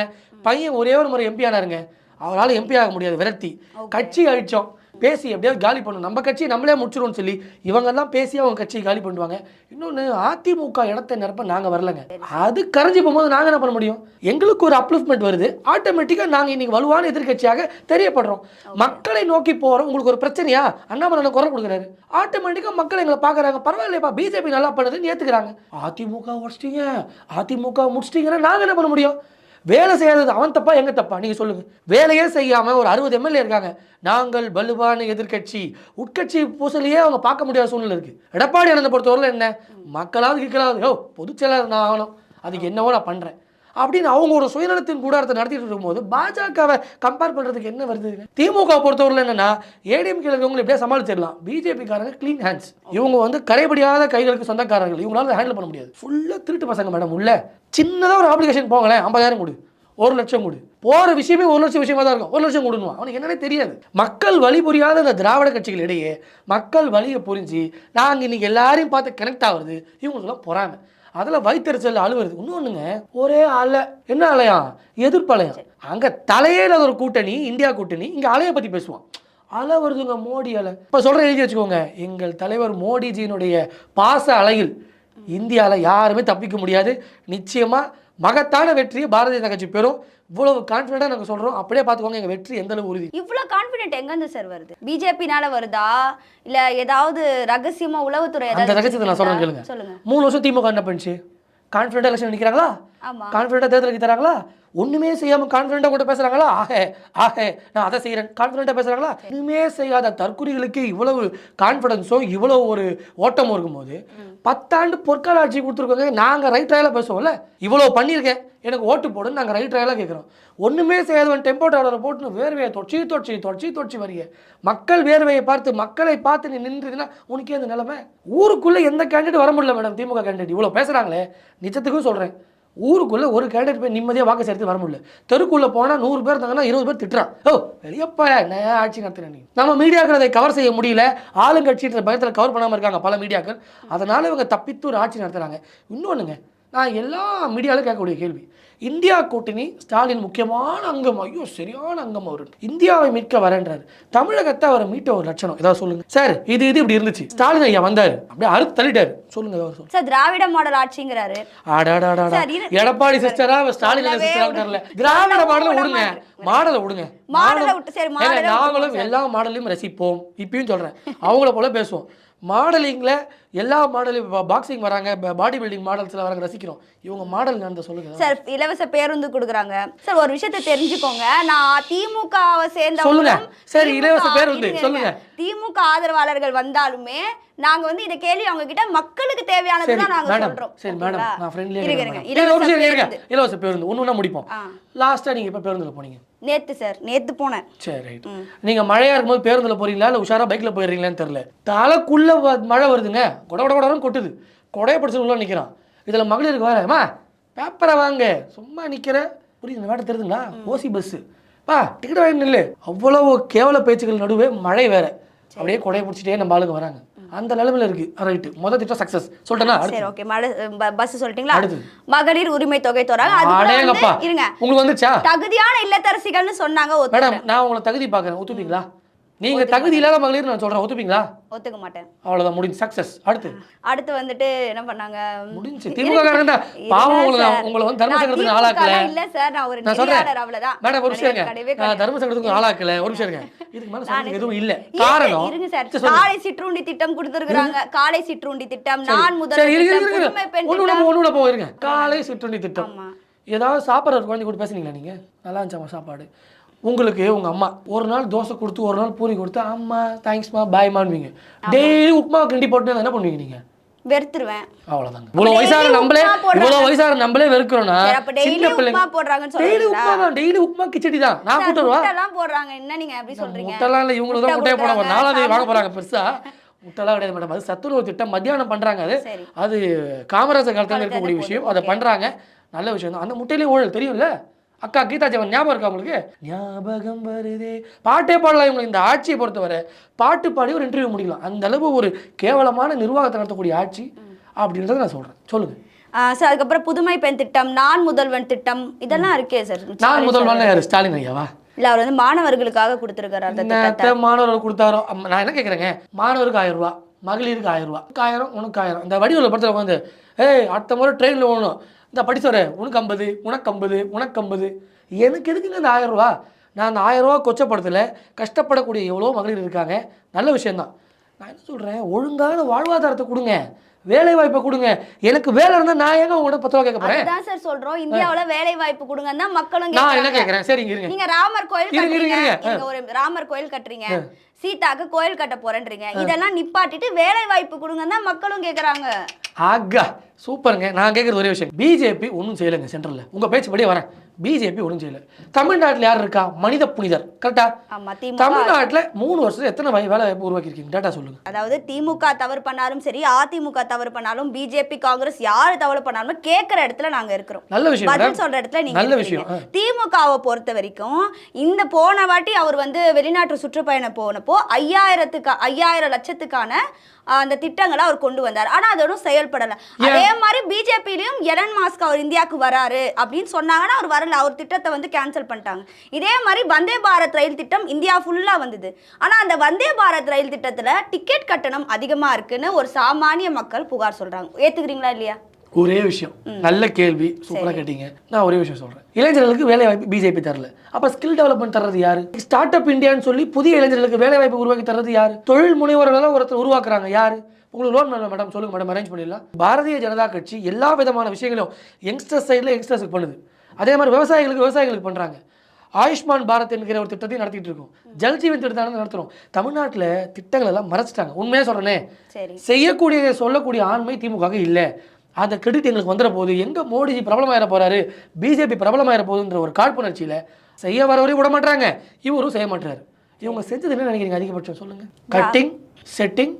[SPEAKER 1] பையன் ஒரே ஒரு முறை எம்பி ஆனாருங்க. அவரால் எம்பி ஆக முடியாது விரக்தி. கட்சி அழிச்சோம். பேசி எப்படியாவது காலி பண்ணணும். நம்ம கட்சி நம்மளே முடிச்சிருவோம்னு சொல்லி இவங்கெல்லாம் பேசி அவங்க கட்சியை காலி பண்ணுவாங்க இன்னொன்று அதிமுக இடத்தை நிரப்ப நாங்கள் வரலங்க. அது கரைஞ்சி போகும்போது நாங்கள் என்ன பண்ண முடியும்? எங்களுக்கு ஒரு அப்லிஃப்ட்மெண்ட் வருது. ஆட்டோமேட்டிக்காக நாங்கள் இன்னைக்கு வலுவான எதிர்க்கட்சியாக தெரியப்படுறோம். மக்களை நோக்கி போகிறோம் உங்களுக்கு ஒரு பிரச்சனையா? அண்ணாமலை குரல் கொடுக்குறாரு. ஆட்டோமேட்டிக்காக மக்கள் எங்களை பார்க்குறாங்க. பரவாயில்லையப்பா பிஜேபி நல்லா பண்ணுதுன்னு ஏற்றுக்கிறாங்க அதிமுக உடச்சிட்டீங்க. அதிமுக முடிச்சிட்டீங்கன்னா நாங்கள் என்ன பண்ண முடியும்? வேலை செய்கிறது அவன் தப்பா எங்க தப்பா? நீங்க சொல்லுங்க. வேலையே செய்யாம ஒரு அறுபது எம்எல்ஏ இருக்காங்க. நாங்கள் வலுவான எதிர்க்கட்சி. உட்கட்சி பூசலையே அவங்க பார்க்க முடியாத சூழ்நிலை இருக்கு. எடப்பாடி அண்ணனை பொறுத்தவரையில் என்ன? மக்களாவது கிக்கலாவது ஓ பொதுச்செயலாளர் நான் ஆகணும். அதுக்கு என்னவோ நான் பண்றேன். அப்படின்னு அவங்க ஒரு சுயநலத்தின் கூடாரத்தை நடத்திட்டு இருக்கும்போது பாஜகவை கம்பேர் பண்றதுக்கு என்ன வருது? திமுக பொறுத்தவரையில் என்னன்னா ஏடிஎம்கே இருக்கவங்களை எப்படியா சமாளிச்சிடலாம்? பிஜேபி காரங்க க்ளீன் ஹேண்ட்ஸ் இவங்க வந்து கரைபடியாத கைகளுக்கு சொந்தக்காரர்கள். இவங்களால ஹேண்டில் பண்ண முடியாது. ஃபுல்லாக திருட்டு பசங்க மேடம் உள்ள சின்னதாக ஒரு அப்ளிகேஷன் போங்களேன். ஐம்பதாயிரம் கொடு. ஒரு லட்சம் கொடு. போகிற விஷயமே ஒரு லட்சம் விஷயமா தான் இருக்கும். ஒரு லட்சம் கொடுணுவான் அவனுக்கு என்னன்னே தெரியாது. மக்கள் வழி புரியாத இந்த திராவிட கட்சிகள் இடையே மக்கள் வழியை புரிஞ்சு நாங்கள் இன்னைக்கு எல்லாரையும் பார்த்து கனெக்ட் ஆகுறது இவங்களுக்குலாம் பொறாமை. அதில் வயிற்றுச்சல் அழுவுறது. இன்னொன்றுங்க ஒரே அலை. என்ன அலையா? எதிர்ப்பு அலையா? அங்கே தலையே இல்லாத ஒரு கூட்டணி இந்தியா கூட்டணி இங்கே அலையை பற்றி பேசுவான். அலை வருதுங்க மோடி அலை. இப்போ சொல்கிற எழுதி வச்சுக்கோங்க. எங்கள் தலைவர் மோடிஜியினுடைய பாச அலையில் இந்தியாவில் யாருமே தப்பிக்க முடியாது. நிச்சயமாக மகத்தான வெற்றியை பாரதிய கட்சி பெறும். இவ்வளவு கான்ஃபிடண்டாக நாங்கள் சொல்கிறோம் அப்படியே பார்த்துக்கோங்க எங்கள் வெற்றி எந்த அளவு உறுதி.
[SPEAKER 2] இவ்வளோ கான்ஃபிடென்ட் எங்கேருந்து சார் வருது? பிஜேபினால வருதா? இல்ல ஏதாவது ரகசியமா உளவுத்துறை
[SPEAKER 1] அந்த ரகசியத்தை நான் சொல்கிறேன்
[SPEAKER 2] வச்சிருக்கீங்களா?
[SPEAKER 1] கேளுங்க.
[SPEAKER 2] சொல்லுங்க.
[SPEAKER 1] மூணு வருஷம் திமுக என்ன பண்ணுச்சு கான்ஃபிடண்டாக எலெக்ஷன் நிற்கிறாங்களா
[SPEAKER 2] ஆமா.
[SPEAKER 1] கான்ஃபிடண்டாக தேர்தலுக்கு தராங்களா? ஒண்ணுமே செய்யாம கான்ஃபிடண்டாக கூட பேசுறாங்களா? ஆக ஆக நான் அதை செய்கிறேன் கான்ஃபிடண்டாக பேசுறாங்களா? ஒண்ணுமே செய்யாத தற்குறிகளுக்கு இவ்வளவு கான்ஃபிடன்ஸும் இவ்வளவு ஒரு ஓட்டமும் இருக்கும்போது பத்தாண்டு பொற்கால ஆட்சி கொடுத்துருக்கோங்க நாங்கள் ரைட் ட்ரையலாக பேசுவோம்ல? இவ்வளோ பண்ணியிருக்கேன். எனக்கு ஓட்டு போடுன்னு நாங்கள் ரைட் ட்ரையலாக கேட்குறோம் ஒன்றுமே செய்யாதவன் டெம்போ டாலரை போட்டு வேர்வையை தொடச்சி தொடச்சி தொடச்சி தொடச்சி வரிய. மக்கள் வேர்வையை பார்த்து மக்களை பார்த்து நீ நின்றுதுன்னா உனக்கே அந்த நிலைமை. ஊருக்குள்ளே எந்த கேண்டிடேட் வர முடியல மேடம் திமுக கேண்டிடேட் இவ்வளோ பேசுகிறாங்களே நிஜத்துக்கும் சொல்கிறேன் ஊருக்குள்ளே ஒரு கேண்டிடேட் போய் நிம்மதியாக வாக்கு சேர்த்து வர முடியல. தெருக்குள்ளே போனால் நூறு பேர் இருந்தாங்கன்னா இருபது பேர் திட்டுறான். ஓ வெளியப்பா என்ன ஆட்சி நடத்துறேன் நீ? நம்ம மீடியாக்கள் அதை கவர் செய்ய முடியல. ஆளுங்கட்சின்ற பயத்தில் கவர் பண்ணாமல் இருக்காங்க பல மீடியாக்கள். அதனால் இவங்க தப்பித்து ஒரு ஆட்சி நடத்துகிறாங்க இன்னொன்றுங்க நான் எல்லா மீடியாவிலும் கேட்கக்கூடிய கேள்வி. இந்தியா கூட்டணி ஸ்டாலின் முக்கியமான அங்கம். ஐயோ சரியான அங்கம் அவர். இந்தியாவை மீட்க வரேன்றாரு. தமிழகத்தை அவரை மீட்ட ஒரு லட்சணம். ஏதாவது சொல்லுங்க. சார் இது இது இப்படி இருந்துச்சு. ஸ்டாலின் ஐயா வந்தாரு. அப்படியே அறுத்து தள்ளிட்டாரு. சொல்லுங்க ஏதாவது சொல்லுங்க.
[SPEAKER 2] சார் திராவிட மாடல் ஆட்சிங்கிறாரு. இரு-
[SPEAKER 1] எடப்பாடி சிஸ்டரா ஸ்டாலின் சிஸ்டரா திராவிட மாடல
[SPEAKER 2] விட
[SPEAKER 1] விடுங்க. மாடலை விடுங்க.
[SPEAKER 2] மாடலை விட்டு சரி,
[SPEAKER 1] நாங்களும் எல்லா மாடலையும் ரசிப்போம். இப்பயும் சொல்றேன். அவங்கள போல பேசுவோம். மாடலிங்ல எல்லா மாடலும் பாக்ஸிங் வராங்க பாடி பில்டிங் மாடல்ஸ்ல வராங்க ரசிக்கிறோம். இவங்க மாடல் நடந்த சொல்லுங்க.
[SPEAKER 2] சார் இலவச பேருந்து கொடுக்குறாங்க. சார் ஒரு விஷயத்தை தெரிஞ்சுக்கோங்க. நான் திமுகவை சேர்ந்த
[SPEAKER 1] சொல்லுங்க. சரி, இலவச பேருந்து, சொல்லுங்க.
[SPEAKER 2] திமுக ஆதரவாளர்கள் வந்தாலுமே நாங்க வந்து இந்த கேள்வி அவங்க கிட்ட மக்களுக்கு தேவையானது தான் நாங்க சொல்றோம்.
[SPEAKER 1] சரி மேடம்? நான் ஃப்ரெண்ட்லியா
[SPEAKER 2] இருங்க. இலவச பேருந்து.
[SPEAKER 1] ஒன்று ஒன்றா முடிப்போம். லாஸ்டா நீங்க இப்ப பேருந்துல போனீங்க?
[SPEAKER 2] நேத்து சார். நேத்து போனேன்.
[SPEAKER 1] சரி ரைட் நீங்க மழையா இருக்கும்போது பேருந்துல போறீங்களா? இல்ல உஷாரா பைக்ல போயிடுறீங்களான்னு தெரியல. தலைக்குள்ள மழை வருதுங்க. கொட கொட கொடன்னு கொட்டுது. கொடையை பிடிச்சி உள்ள நிக்கிறான். இதுல மகளிருக்கு வேற அம்மா பேப்பரை வாங்க. சும்மா நிக்கிற. புரியுது வேட தெரியுதுங்களா ஓசி பஸ் பா டிக்கெட் வாங்கி நில்லு. அவ்வளவு கேவல பேச்சுக்கள் நடுவே மழை வேற. அப்படியே கொடையை பிடிச்சிட்டே நம்ம ஆளுங்க வராங்க. அந்த நிலைமையில இருக்கு. ரைட்டு முதல் திட்டம் சக்சஸ் சொல்லிட்டேனா?
[SPEAKER 2] சரி ஓகே பஸ் சொல்லிட்டீங்களா. மகளிர் உரிமை தொகை தராங்க. அது இருங்க.
[SPEAKER 1] உங்களுக்கு வந்துச்சா?
[SPEAKER 2] தகுதியான இல்லத்தரசிகள்னு சொன்னாங்க
[SPEAKER 1] மேடம் நான் உங்களை தகுதி பார்க்குறேன். ஒத்துப்பீங்களா நீங்க தகுதி இல்லாத மகளிர் நான் சொல்றேன் ஒத்துப்பீங்களா?
[SPEAKER 2] ஒத்துக்க மாட்டேன்.
[SPEAKER 1] அவ்வளவுதான் முடிஞ்சு. சக்சஸ் அடுத்து?
[SPEAKER 2] அடுத்து வந்துட்டு என்ன பண்ணாங்க?
[SPEAKER 1] முடிஞ்சு. திமுக காரங்க தான். பாவம் உங்களை உங்களை வந்து தர்ம சங்கடத்துக்கு ஆளாக்கல.
[SPEAKER 2] இல்ல சார். நான் ஒரு
[SPEAKER 1] நான் சொல்றேன்.
[SPEAKER 2] அவ்வளவுதான்.
[SPEAKER 1] மேடம் ஒரு நான்
[SPEAKER 2] கிடையாது.
[SPEAKER 1] தர்ம சங்கடத்துக்கு ஆளாக்கல. ஒரு இருங்க. இதுக்கு மேல
[SPEAKER 2] நானே
[SPEAKER 1] சொல்றதுக்கு எதுவும் இல்ல. காரணம்?
[SPEAKER 2] இருங்க சார். காலை சிற்றுண்டி திட்டம் கொடுத்துருக்காங்க காலை சிற்றுண்டி திட்டம் நான் முதல்
[SPEAKER 1] சரி இருங்க
[SPEAKER 2] திட்டம்
[SPEAKER 1] இருங்க
[SPEAKER 2] புதுமை பெண்
[SPEAKER 1] ஒண்ணு ஒண்ணு போயிருங்க காலை சிற்றுண்டி திட்டம். ஏதாவது சாப்பிட்ற ஒரு குழந்தை கூட பேசுனீங்களா நீங்க? நல்லா இருந்துச்சாமா சாப்பாடு. உங்களுக்கு உங்க அம்மா ஒரு நாள் தோசை கொடுத்து ஒரு நாள் பூரி கொடுத்து அம்மா தேங்க்ஸ்மா பாய்மான்வீங்க டெய்லி உப்புமா கிண்டி போட்டு என்ன பண்ணுவீங்க நீங்க?
[SPEAKER 2] வெறுத்துருவேன்.
[SPEAKER 1] அவ்வளவுதாங்க. இவ்வளவு வயசான நம்மளே. இவ்வளவு வயசான நம்மளே வெறுக்கிறோம்னா சின்ன பிள்ளைங்க
[SPEAKER 2] உப்புமா போடுறாங்கன்னு
[SPEAKER 1] டெய்லி? உப்புமா தான் டெய்லி உப்புமா கிச்சடி தான். நான் கூட்டு வருவா.
[SPEAKER 2] முட்டைலாம் போடுறாங்க. என்ன நீங்க எப்படி சொல்றீங்க?
[SPEAKER 1] முட்டைலாம் இல்லை தான்
[SPEAKER 2] முட்டை
[SPEAKER 1] முட்டையை போட போகிறோம்
[SPEAKER 2] கொடுக்குறாங்க,
[SPEAKER 1] நாலாவது வாங்க. போறாங்க பெருசா. முட்டைலாம் கிடையாது மேடம் அது சத்துணவு திட்டம் மத்தியானம் பண்றாங்க அது. காமராஜர் காலத்துல இருக்கக்கூடிய விஷயம். அதை. பண்றாங்க. நல்ல விஷயம் தான். அந்த முட்டையிலே ஊழல் தெரியும்ல? அக்கா கீதா ஜெவன் ஞாபகம் இருக்கா உங்களுக்கு? ஞாபகம் வருதே. பாட்டே பாடலாம் இவங்க. இந்த ஆட்சியை பொறுத்தவரை பாட்டு பாடி ஒரு இன்டர்வியூ முடிக்கலாம். அந்த அளவு ஒரு கேவலமான நிர்வாகத்தை நடத்தக்கூடிய ஆட்சி அப்படின்றத நான் சொல்றேன். சொல்லுங்க.
[SPEAKER 2] ஆ, சார் அதுக்கப்புறம் புதுமை பெண் திட்டம் நான் முதல்வன் திட்டம் இதெல்லாம் இருக்கே சார்.
[SPEAKER 1] நான் முதல்வன் யாரு? ஸ்டாலின் ஐயாவா?
[SPEAKER 2] இல்ல அவர் வந்து மாணவர்களுக்காக கொடுத்திருக்காரு
[SPEAKER 1] மாணவர்கள் கொடுத்தாரோ? நான் என்ன கேட்குறேங்க மாணவருக்கு ஆயிரம் ரூபா மகளிருக்கு ஆயிரம் ரூபா. ஆயிரம் உனக்கு ஆயிரம். இந்த வடிவில் படத்தில் வந்து ஏய் அடுத்த முறை ட்ரெயினில் ஓடணும். இந்த படிச்சவரே உனக்கு ஐம்பது உனக்கு ஐம்பது உனக்கு ஐம்பது. எனக்கு எதுக்குங்க இந்த ஆயிரம் ரூபா? நான் அந்த ஆயிரம் ரூபா கொச்சப்படத்தில் கஷ்டப்படக்கூடிய எவ்வளோ மகளிர் இருக்காங்க. நல்ல விஷயம்தான். நான் என்ன சொல்கிறேன் ஒழுங்கான வாழ்வாதாரத்தை கொடுங்க. வேலை வாய்ப்பை கொடுங்க. எனக்கு வேலை இருந்தால் நான் ஏங்க உங்கள்கிட்ட பத்து ரூபா கேட்க போகிறேன்
[SPEAKER 2] அதுதான் சார் சொல்றோம். இந்தியாவுல வேலை வாய்ப்பு கொடுங்கன்னு தான் மக்களும்
[SPEAKER 1] நான் என்ன. கேட்குறேன் சரிங்க இருங்க
[SPEAKER 2] நீங்க ராமர் கோயில்
[SPEAKER 1] இருங்க,
[SPEAKER 2] கட்டுறீங்க.
[SPEAKER 1] இருங்க, இருங்க.
[SPEAKER 2] நீங்க ஒரு ராமர் கோயில் கட்டுறீங்க. சீதாக்கு கோயில் கட்ட போறேன்றீங்க. இதெல்லாம் நிப்பாட்டிட்டு வேலை வாய்ப்பு கொடுங்கன்னு தான் மக்களும் கேக்குறாங்க.
[SPEAKER 1] ஆகா சூப்பருங்க. நான் கேட்குறது ஒரே விஷயம். பிஜேபி ஒன்றும் செய்யலைங்க சென்ட்ரலில். உங்கள் பேச்சுப்படியே வரேன். பிஜேபி ஒன்றும் செய்யலை. தமிழ்நாட்டில் யார் இருக்கா? மனித புனிதர். கரெக்டா தமிழ்நாட்டில் மூணு வருஷத்துல எத்தனை வேலை வாய்ப்பு உருவாக்கியிருக்கீங்க? டேட்டா சொல்லுங்க.
[SPEAKER 2] அதாவது திமுக தவறு பண்ணாலும் சரி அதிமுக தவறு பண்ணாலும் பிஜேபி காங்கிரஸ் யாரு தவறு பண்ணாலும் கேட்கிற இடத்துல நாங்க இருக்கிறோம்.
[SPEAKER 1] நல்ல விஷயம்.
[SPEAKER 2] பதில். சொல்ற இடத்துல நீங்க
[SPEAKER 1] நல்ல. விஷயம்.
[SPEAKER 2] திமுகவை பொறுத்த வரைக்கும் இந்த போன வாட்டி அவர் வந்து வெளிநாட்டு சுற்றுப்பயணம் போனப்போ ஐயாயிரத்துக்கு ஐயாயிரம் லட்சத்துக்கான அந்த திட்டங்களை அவர் கொண்டு வந்தார். ஆனா அது ஒன்றும் செயல்படல. அதே மாதிரி பிஜேபிலையும் எலன் மாஸ்க் அவர் இந்தியாவுக்கு வராரு அப்படின்னு சொன்னாங்கன்னா அவர் வரல அவர் திட்டத்தை வந்து கேன்சல் பண்ணிட்டாங்க. இதே மாதிரி வந்தே பாரத் ரயில் திட்டம் இந்தியா ஃபுல்லா வந்தது. ஆனா அந்த வந்தே பாரத் ரயில் திட்டத்துல டிக்கெட் கட்டணம் அதிகமா இருக்குன்னு ஒரு சாமானிய மக்கள் புகார் சொல்றாங்க. ஏத்துக்கிறீங்களா இல்லையா?
[SPEAKER 1] ஒரே விஷயம். நல்ல கேள்வி. சூப்பராக கேட்டீங்க. நான் ஒரே விஷயம் சொல்கிறேன் இளைஞர்களுக்கு வேலை வாய்ப்பு பிஜேபி தரல. அப்போ ஸ்கில் டெவலப்மெண்ட் தர்றது யாரு? ஸ்டார்ட் அப் இந்தியான்னு சொல்லி புதிய இளைஞர்களுக்கு வேலை வாய்ப்பு உருவாக்கி தர்றது யாரு? தொழில் முனைவோர்களை ஒருத்தர் உருவாக்குறாங்க. யாரு? உங்களுக்கு லோன் வேணும் மேடம் சொல்லுங்க மேடம் அரேஞ்ச் பண்ணிடலாம். பாரதிய ஜனதா கட்சி எல்லா விதமான விஷயங்களும் யங்ஸ்டர்ஸ் சைடில் யங்ஸ்டர்ஸுக்கு பண்ணுது. அதே மாதிரி விவசாயிகளுக்கு விவசாயிகளுக்கு பண்ணுறாங்க ஆயுஷ்மான் பாரத் என்கிற ஒரு திட்டத்தையும் நடத்திட்டு இருக்கோம். ஜல் ஜீவன் திட்டத்தை நடத்துகிறோம் தமிழ்நாட்டில் திட்டங்கள் எல்லாம் மறைச்சிட்டாங்க. உண்மையாக சொல்கிறேனே செய்யக்கூடியதை சொல்லக்கூடிய ஆண்மை திமுக இல்லை. அந்த கிரெடிட் எங்களுக்கு வந்துட போகுது எங்க மோடிஜி பிரபலமாயிர போறாரு பிஜேபி பிரபலமாயிர போகுதுன்ற ஒரு காழ்ப்புணர்ச்சியில செய்ய வரவரையும் விட மாட்டாங்க இவரும் செய்ய மாட்டாரு இவங்க செஞ்சது என்ன நினைக்கிறீங்க? அதிகபட்சம் சொல்லுங்க. கட்டிங் செட்டிங்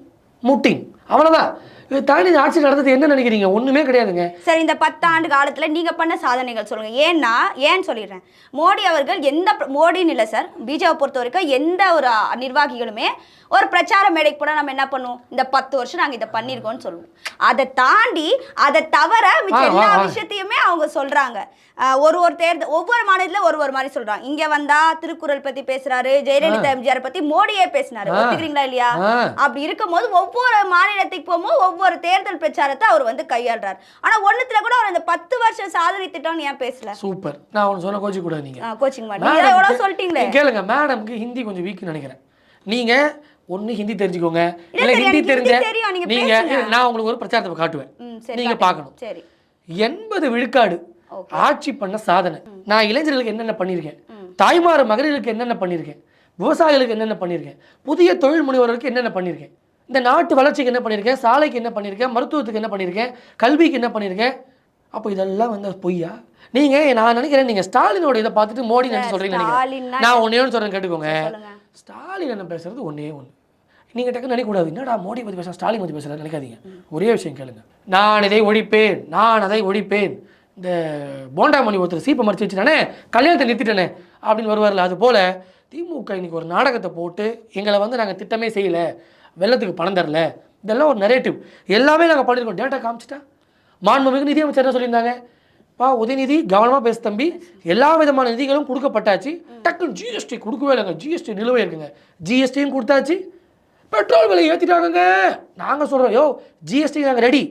[SPEAKER 1] முட்டிங் அவ்வளவுதான். இது தாண்டி இந்த ஆட்சி நடந்தது என்ன நினைக்கிறீங்க? ஒண்ணுமே கிடையாதுங்க.
[SPEAKER 2] சரி இந்த பத்தாண்டு காலத்துல நீங்க பண்ண சாதனைகள் சொல்லுங்க. ஏன்னா ஏன்னு சொல்லிடுறேன்? மோடி அவர்கள் எந்த மோடின்னு இல்லை சார் பிஜேபி பொறுத்த வரைக்கும் எந்த ஒரு நிர்வாகிகளுமே ஒரு பிரச்சார மேடைக்கு போனால் நம்ம என்ன பண்ணுவோம்? இந்த பத்து வருஷம் நாங்க இதை பண்ணியிருக்கோம்னு சொல்லுவோம். அதை தாண்டி அதை தவிர மிச்ச எல்லா. விஷயத்தையுமே அவங்க சொல்றாங்க. ஒரு ஒரு தேர்தல் ஒவ்வொரு மாநிலத்துல ஒரு ஒரு மாதிரி சொல்றாங்க. இங்க வந்தா திருக்குறள் பத்தி பேசுறாரு ஜெயலலிதா எம்ஜிஆர் பத்தி மோடியே பேசினாரு. ஒத்துக்கிறீங்களா இல்லையா. அப்படி இருக்கும்போது ஒவ்வொரு மாநிலத்துக்கு போகும்போது ஒவ்வொரு தேர்தல் பிரச்சாரத்தை அவர் வந்து கையாளுறாரு. ஆனா ஒண்ணுத்துல கூட அவர் அந்த பத்து வருஷம் சாதனை திட்டம்னு ஏன் பேசல?
[SPEAKER 1] சூப்பர் நான் ஒன்று சொன்ன கோச்சி கூட நீங்க.
[SPEAKER 2] கோச்சிங்
[SPEAKER 1] மேடம்க்கு-
[SPEAKER 2] சொல்லிட்டீங்களே?
[SPEAKER 1] கேளுங்க. மேடம்க்கு ஹிந்தி கொஞ்சம் வீக்னு நினைக்கிறேன். நீங்க ஒண்ணு ஹிந்தி தெரிஞ்சுக்கோங்க.
[SPEAKER 2] இல்ல
[SPEAKER 1] ஹிந்தி தெரிஞ்ச
[SPEAKER 2] நீங்க.
[SPEAKER 1] நான் உங்களுக்கு ஒரு பிரச்சாரத்தை காட்டுவேன். நீங்க. பார்க்கணும்.
[SPEAKER 2] சரி.
[SPEAKER 1] எண்பது விழுக்காடு. ஆட்சி பண்ண சாதனை. நான் இளைஞர்களுக்கு என்னென்ன பண்ணியிருக்கேன்? தாய்மார் மகளிருக்கு என்னென்ன பண்ணியிருக்கேன்? விவசாயிகளுக்கு என்னென்ன பண்ணியிருக்கேன்? புதிய தொழில் முனைவோர்களுக்கு என்னென்ன பண்ணியிருக்கேன்? இந்த நாட்டு வளர்ச்சிக்கு என்ன பண்ணியிருக்கேன் சாலைக்கு என்ன பண்ணியிருக்கேன் மருத்துவத்துக்கு என்ன பண்ணியிருக்கேன் கல்விக்கு என்ன பண்ணியிருக்கேன் அப்போ இதெல்லாம் வந்து பொய்யா? நீங்க நான் நினைக்கிறேன் நீங்க ஸ்டாலினோட இதை பார்த்துட்டு மோடி நினைச்சு சொல்றீங்கன்னு நினைக்கிறேன். நான் ஒன்னே ஒன்று சொல்றேன் கேட்டுக்கோங்க. ஸ்டாலின் என்ன பேசுறது? ஒண்ணே ஒன்று நீங்க டக்குன்னு நினைக்கக்கூடாது. என்னடா மோடி பத்தி பேசுறேன் ஸ்டாலின் பத்தி பேசுறேன் நினைக்காதீங்க. ஒரே விஷயம் கேளுங்க. நான் இதை ஒழிப்பேன். நான் அதை ஒழிப்பேன். இந்த போண்டாமணி ஒருத்தர் சீப்பை மறைச்சு வச்சுட்டானே கல்யாணத்தை நிறுத்திட்டேனே அப்படின்னு வருவார்ல அது போல திமுக இன்னைக்கு ஒரு நாடகத்தை போட்டு எங்களை வந்து நாங்கள் திட்டமே செய்யல. வெள்ளத்துக்கு பணம் தரல. இதெல்லாம் ஒரு நரேட்டிவ் எல்லாமே நாங்கள் பண்ணியிருக்கோம் டேட்டா காமிச்சிட்டா? மாண்புமிகு நிதியமைச்சர் என்ன சொல்லியிருந்தாங்க? பா உதயநிதி கவனமாக பேசு தம்பி. எல்லா விதமான நிதிகளும் கொடுக்கப்பட்டாச்சு. டக்குன்னு ஜிஎஸ்டி கொடுக்கவே இல்லைங்க. ஜிஎஸ்டி நிலுவை இருக்குங்க. ஜிஎஸ்டியும் கொடுத்தாச்சு. பெட்ரோல் விலை ஏற்றிட்டாங்கங்க நாங்கள் சொல்கிறோம் யோ ஜிஎஸ்டி நாங்கள் ரெடி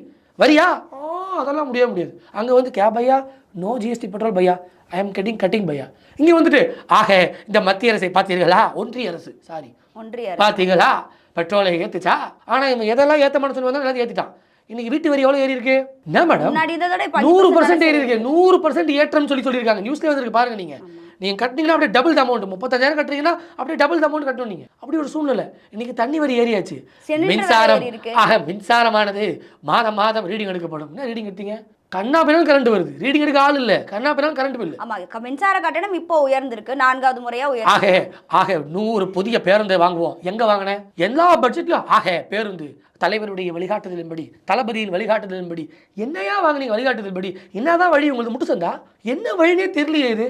[SPEAKER 1] வரியா? ஆ அதெல்லாம் முடியாது முடியாது. அங்கே வந்து கே பையா நோ ஜிஎஸ்டி பெட்ரோல் பையா. ஐ எம் கட்டிங் கட்டிங் பையா. இங்கே வந்துட்டு ஆக இந்த மத்திய அரசை பார்த்தீர்களா? ஒன்றிய அரசு சாரி
[SPEAKER 2] ஒன்றிய
[SPEAKER 1] பார்த்தீங்களா பெட்ரோலை ஏற்றுச்சா ஆனால் இவன் எதெல்லாம் ஏற்ற மனசு வந்தால் எல்லாத்தையும் ஏற்றிட்டான் இன்னைக்கு வீட்டு வரி எவ்வளோ ஏறி இருக்கு என்ன மேடம்? நூறு
[SPEAKER 2] 5%
[SPEAKER 1] பர்சன்ட் ஏறி இருக்கு நூறு பர்சன்ட் ஏற்றம் சொல்லி சொல்லியிருக்காங்க. நியூஸ்ல வந்திருக்கு பாருங்க நீங்க. நீங்க கட்டினீங்கன்னா அப்படியே டபுள் அமௌண்ட் முப்பத்தஞ்சாயிரம் கட்டுறீங்கன்னா அப்படியே டபுள் அமௌண்ட் கட்டணும் நீங்க. அப்படி ஒரு சூழ்நிலை. இன்னைக்கு தண்ணி வரி ஏறியாச்சு. மின்சாரம். ஆக மின்சாரமானது மாதம் மாதம் ரீடிங் எடுக்கப்படும். என்ன ரீடிங் எடுத்தீங்க? கண்ணா பின்னால் கரண்ட் வருது. ரீடிங் எடுக்க ஆள் இல்லை. கண்ணா பின்னால் கரண்ட் பில்
[SPEAKER 2] ஆமா மின்சார கட்டணம் இப்போ உயர்ந்திருக்கு. நான்காவது முறையா உயர்
[SPEAKER 1] ஆக ஆக நூறு புதிய பேருந்தை வாங்குவோம். எங்க வாங்கினேன்? எல்லா பட்ஜெட்லயும் ஆக பேருந்து. தலைவருடைய வழிகாட்டுதலின்படி தளபதியின் வழிகாட்டுதலின்படி. என்னையா வாங்குனீங்க வழிகாட்டுதலின்படி? என்னதான் வழி உங்களுக்கு முட்டு சந்தா? என்ன வழினே தெரியலையே இது.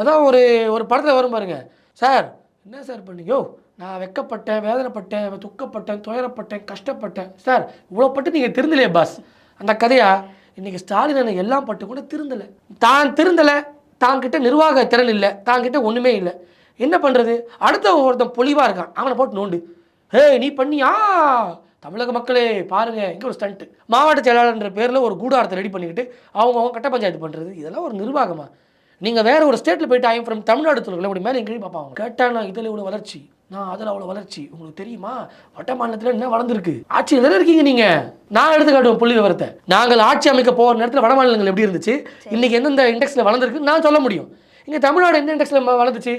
[SPEAKER 1] அதான் ஒரு ஒரு படத்தில் வரும் பாருங்க. சார் என்ன சார் பண்ணீங்க? நான் வெக்கப்பட்டேன் வேதனைப்பட்டேன் துக்கப்பட்டேன் துயரப்பட்டேன் கஷ்டப்பட்டேன். சார் இவ்வளோ பட்டு நீங்கள் திருந்தலையே பாஸ் அந்த கதையா? இன்னைக்கு ஸ்டாலின் அண்ணன் எல்லாம் பட்டு கூட திருந்தலை. தான் திருந்தலை தாங்கிட்ட நிர்வாக திறன் இல்லை தாங்கிட்ட ஒன்றுமே இல்லை. என்ன பண்ணுறது அடுத்த ஒருத்தன் பொலிவாக இருக்கான். அவனை போட்டு நோண்டு. ஹே நீ பண்ணியா? தமிழக மக்களே பாருங்க இங்கே ஒரு ஸ்டண்ட்டு மாவட்ட செயலாளர்ன்ற பேரில் ஒரு கூடாரத்தை ரெடி பண்ணிக்கிட்டு அவங்க அவங்க கட்ட பஞ்சாயத்து பண்ணுறது இதெல்லாம் ஒரு நிர்வாகமா? நீங்கள் வேறு ஒரு ஸ்டேட்டில் போயிட்டு ஐம் ஃப்ரம் தமிழ்நாடு சொல்லுங்கள் அப்படி மேலே எங்கேயும் பார்ப்பாங்க. கேட்டா இதில் இவ்வளோ வளர்ச்சி. நான் அதில் அவ்வளோ வளர்ச்சி. உங்களுக்கு தெரியுமா? வட்ட மாநிலத்தில் என்ன வளர்ந்துருக்கு? ஆட்சியில் தானே இருக்கீங்க நீங்கள் நான் எடுத்து காட்டுவேன் புள்ளி விவரத்தை. நாங்கள் ஆட்சி அமைக்க போகிற நேரத்தில் வட மாநிலங்கள் எப்படி இருந்துச்சு? இன்னைக்கு எந்தெந்த இண்டெக்ஸில் வளர்ந்துருக்கு? நான் சொல்ல முடியும். இங்கே தமிழ்நாடு எந்த இண்டெக்ஸில் வளர்ந்துச்சு?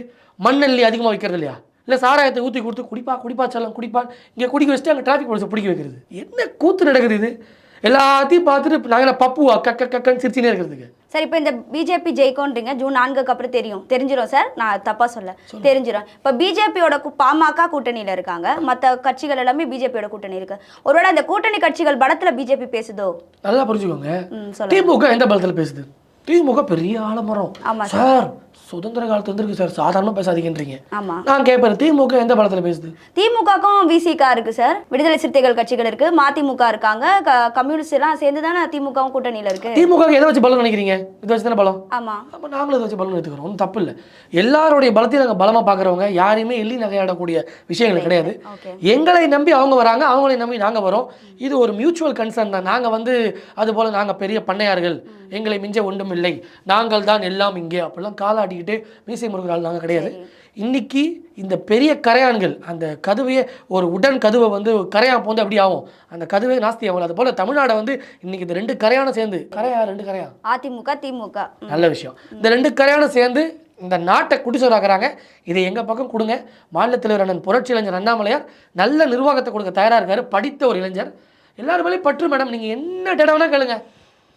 [SPEAKER 1] மண்ணல்லி அதிகமாக வைக்கிறது இல்லையா? இல்லை சாராயத்தை ஊற்றி கொடுத்து குடிப்பா குடிப்பா செல்லம் குடிப்பா. இங்கே குடிக்க வச்சுட்டு அங்கே டிராஃபிக் போலீஸை பிடிக்க வைக்கிறது. என்ன கூத்து நடக்குது இது? எல்லாத்தையும் பார்த்துட்டு நாங்கள் பப்புவா கக்க கக்கன்னு சிரிச்சினே இருக்கிறதுக்கு.
[SPEAKER 2] சரி இப்போ இந்த பிஜேபி ஜெயிக்கோன்றீங்க ஜூன் நான்குக்கு அப்புறம் தெரியும். தெரிஞ்சிரும் சார். நான் தப்பா சொல்ல தெரிஞ்சிரும். இப்போ பிஜேபியோட பாமக கூட்டணியில இருக்காங்க. மற்ற கட்சிகள் எல்லாமே பிஜேபியோட கூட்டணி இருக்கு. ஒருவேளை அந்த கூட்டணி கட்சிகள் பலத்துல பிஜேபி பேசுதோ?
[SPEAKER 1] நல்லா புரிஞ்சுக்கோங்க. திமுக எந்த பலத்தில் பேசுது? திமுக பெரிய ஆலமரம்.
[SPEAKER 2] ஆமா
[SPEAKER 1] சார் சுதந்திர காலத்துல இருந்திருக்கு சார். சாதாரணமாக பேசாதீங்கன்றீங்க.
[SPEAKER 2] ஆமா.
[SPEAKER 1] நான் கேட்பேன் திமுக எந்த பலத்தில் பேசுது?
[SPEAKER 2] திமுகக்கும் விசிகா இருக்கு சார். விடுதலை சிறுத்தைகள் கட்சிகள் இருக்கு. மதிமுக இருக்காங்க. கம்யூனிஸ்ட் எல்லாம் சேர்ந்து தானே திமுகவும் கூட்டணியில இருக்கு.
[SPEAKER 1] திமுக எதை வச்சு பலம் நினைக்கிறீங்க? இதை வச்சு தானே பலம்?
[SPEAKER 2] ஆமா.
[SPEAKER 1] அப்போ நாங்களும் இதை வச்சு பலம் எடுத்துக்கிறோம். ஒன்றும் தப்பு இல்லை எல்லாருடைய பலத்தையும் நாங்கள் பலமாக பார்க்குறவங்க. யாரையுமே எள்ளி நகையாடக்கூடிய விஷயங்கள் கிடையாது. எங்களை நம்பி அவங்க வராங்க. அவங்களை நம்பி நாங்கள் வரோம். இது ஒரு மியூச்சுவல் கன்சர்ன் தான். நாங்கள் வந்து அது போல் நாங்கள் பெரிய பண்ணையார்கள். எங்களை மிஞ்ச ஒன்றும் இல்லை. நாங்கள் தான் எல்லாம் இங்கே. அப்படிலாம் காலாட்டிக்கிட்டு மீசை முருகல் நாங்கள் கிடையாது. இன்னைக்கு இந்த பெரிய கரையான்கள் அந்த கதவையே ஒரு உடன் கதவை வந்து கரையான் போந்து அப்படி ஆகும். அந்த கதவே நாஸ்தி ஆகும். அது போல் தமிழ்நாடை வந்து இன்னைக்கு இந்த ரெண்டு கரையானும் சேர்ந்து கரையா ரெண்டு கரையா?
[SPEAKER 2] அதிமுக திமுக.
[SPEAKER 1] நல்ல விஷயம். இந்த ரெண்டு கரையானும் சேர்ந்து இந்த நாட்டை குடிசோராக்குறாங்க இதை எங்கள் பக்கம் கொடுங்க. மாநில தலைவர் அண்ணன் புரட்சி இளைஞர் அண்ணாமலையார் நல்ல நிர்வாகத்தை கொடுக்க தயாராக இருக்காரு. படித்த ஒரு இளைஞர். எல்லாரும் பற்று மேடம். நீங்கள் என்ன டேட்டாவனா கேளுங்க.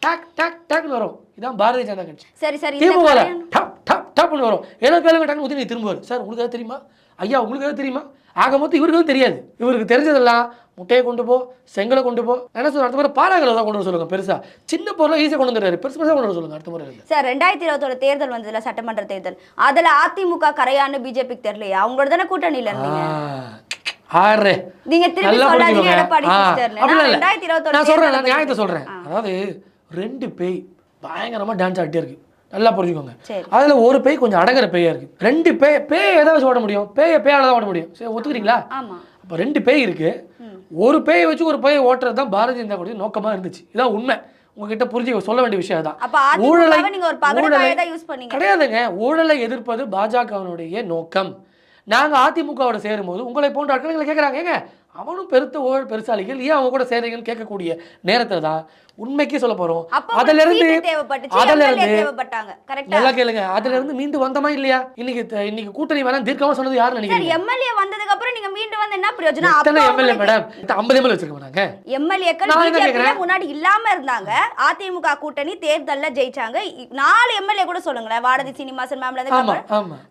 [SPEAKER 1] டாக் டாக் டாக்னு வரும். இதான் பாரதிய ஜனதா கட்சி.
[SPEAKER 2] சரி சரி இந்த
[SPEAKER 1] திமுக
[SPEAKER 2] கரையான்
[SPEAKER 1] டப் டப் டப்னு வரும். ஏதோ கேளுங்க டாக்னு உதவி திரும்புவார் சார் உங்களுக்கு எதாவது தெரியுமா? ஐயா உங்களுக்கு எதாவது தெரியுமா? ஆக மொத்தம் இவருக்கு தெரியாது. இவருக்கு தெரிஞ்சதெல்லாம் முட்டையை கொண்டு போ செங்கலை கொண்டு போ. என்ன சொல்றேன் அடுத்த முறை பாலாங்களை தான் கொண்டு வர சொல்லுங்க பெருசா. சின்ன பொருளை ஈஸியாக கொண்டு வந்துடுறாரு. பெருசு பெருசாக கொண்டு வர சொல்லுங்க அடுத்த முறை
[SPEAKER 2] சார் ரெண்டாயிரத்தி இருபத்தோட தேர்தல் வந்ததுல சட்டமன்ற தேர்தல். அதுல அதிமுக கரையான்னு பிஜேபிக்கு தெரியலையா? அவங்களோட தானே கூட்டணியில இருந்தீங்க
[SPEAKER 1] ஆறு
[SPEAKER 2] நீங்க
[SPEAKER 1] நல்லா
[SPEAKER 2] சொல்லாதீங்க. எடப்பாடி நான்
[SPEAKER 1] சொல்றேன் நான் நியாயத்தை சொல்றேன். அதாவது ரெண்டு பேய் பயங்கரமா டான்ஸ் ஆடிட்டே இருக்கு. நல்லா புரிஞ்சுக்கோங்க. அதுல ஒரு பேய் கொஞ்சம் அடங்குற பேயா இருக்கு. ரெண்டு பேய் பேய் எதை வச்சு ஓட முடியும்? பேய பேயால தான் ஓட முடியும். சரி ஒத்துக்கிறீங்களா? அப்ப ரெண்டு பேய் இருக்கு. ஒரு பேயை வச்சு ஒரு பேயை ஓட்டுறது தான் பாரதிய ஜனதா கட்சி நோக்கமா இருந்துச்சு. இதான் உண்மை. உங்ககிட்ட புரிஞ்சு சொல்ல வேண்டிய விஷயம் தான்
[SPEAKER 2] யூஸ் பண்ணீங்க.
[SPEAKER 1] கிடையாதுங்க. ஊழலை எதிர்ப்பது பாஜகவினுடைய நோக்கம். நாங்க அதிமுகவோட சேரும்போது உங்களை போன்ற ஆட்கள் எங்களை கேட்குறாங்க ஏங்க அவனும் பெருத்த ஊழல் பெருசாளிகள் ஏன் அவங்க கூட சேருங்கன்னு கேட்கக்கூடிய நேரத்துல தான் உண்மைக்கே சொல்ல போறோம். அதுல இருந்து அதுல இருந்து நல்லா கேளுங்க. அதுல இருந்து மீண்டு வந்தமா இல்லையா? இன்னைக்கு இன்னைக்கு கூட்டணி வேணாம் தீர்க்கமா சொன்னது
[SPEAKER 2] சார்
[SPEAKER 1] நினைக்கிறீங்க?
[SPEAKER 2] எம்எல்ஏ வந்ததுக்கு அப்புறம் நீங்க மீண்டு வந்து என்ன பிரயோஜனம்? அப்ப
[SPEAKER 1] எம்எல்ஏ மேடம் ஐம்பது எம்எல்ஏ வச்சிருக்க மாட்டாங்க
[SPEAKER 2] எம்எல்ஏக்கள்
[SPEAKER 1] நான் என்ன
[SPEAKER 2] பிஜேபியில
[SPEAKER 1] கேக்குறேன்?
[SPEAKER 2] முன்னாடி இல்லாம இருந்தாங்க. அதிமுக கூட்டணி தேர்தல்ல ஜெயிச்சாங்க. நாலு எம்எல்ஏ கூட சொல்லுங்களேன். வாடதி சீனிவாசன் மேம்ல இருந்து